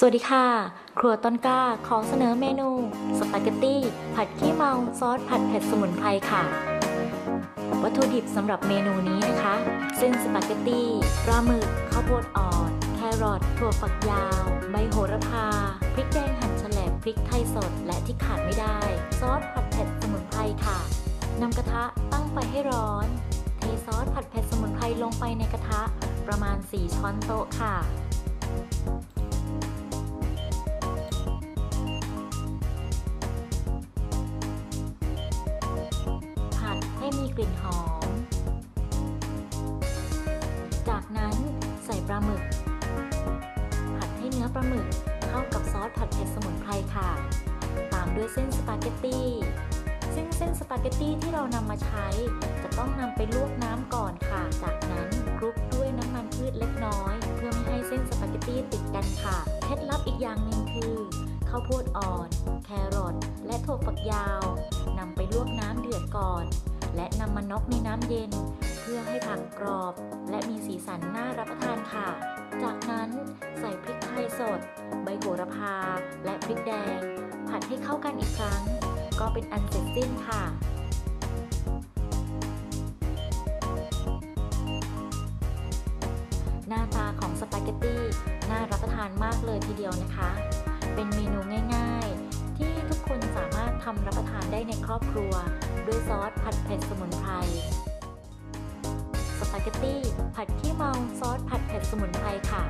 สวัสดีค่ะ ครัวต้นกล้าขอเสนอเมนู สปาเกตตี้ ผัดขี้เมาซอสผัดเผ็ดสมุนไพรค่ะ วัตถุดิบสำหรับเมนูนี้นะคะ เส้นสปาเกตตี้ปลาหมึก ข้าวโพดอ่อน แครอทถั่วฝักยาว ใบโหระพา พริกแดงหั่นแฉลบพริกไทยสด และที่ขาดไม่ได้ ซอสผัดเผ็ดสมุนไพรค่ะนำกระทะตั้งไฟให้ร้อน เทซอสผัดเผ็ดสมุนไพรลงไปในกระทะ ประมาณ 4 ช้อนโต๊ะค่ะ กลิ่นหอม จากนั้นใส่ปลาหมึก ผัดให้เนื้อปลาหมึกเข้ากับซอสผัดเผ็ดสมุนไพรค่ะ ตามด้วยเส้นสปาเกตตี้ ซึ่งเส้นสปาเกตตี้ที่เรานำมาใช้ จะต้องนำไปลวกน้ำก่อนค่ะ จากนั้นคลุกด้วยน้ำมันพืชเล็กน้อย เพื่อไม่ให้เส้นสปาเกตตี้ติดกันค่ะ เคล็ดลับอีกอย่างหนึ่งคือข้าวโพดอ่อน แครอทและถั่วฝักยาว นำไปลวกน้ำเดือดก่อน และนำมานอกในน้ำเย็น เพื่อให้ผักกรอบ และมีสีสันน่ารับประทานค่ะ จากนั้นใส่พริกไทยสด ใบโหระพา และพริกแดง ผัดให้เข้ากันอีกครั้ง ก็เป็นอันเสร็จสิ้นค่ะหน้าตาของสปาเกตตี้น่ารับประทานมากเลยทีเดียวนะคะ เป็นเมนู ทำรับประทานได้ในครอบครัว ด้วยซอสผัดเผ็ดสมุนไพร สปาเกตตี้ผัดขี้เมาซอสผัดเผ็ดสมุนไพรค่ะ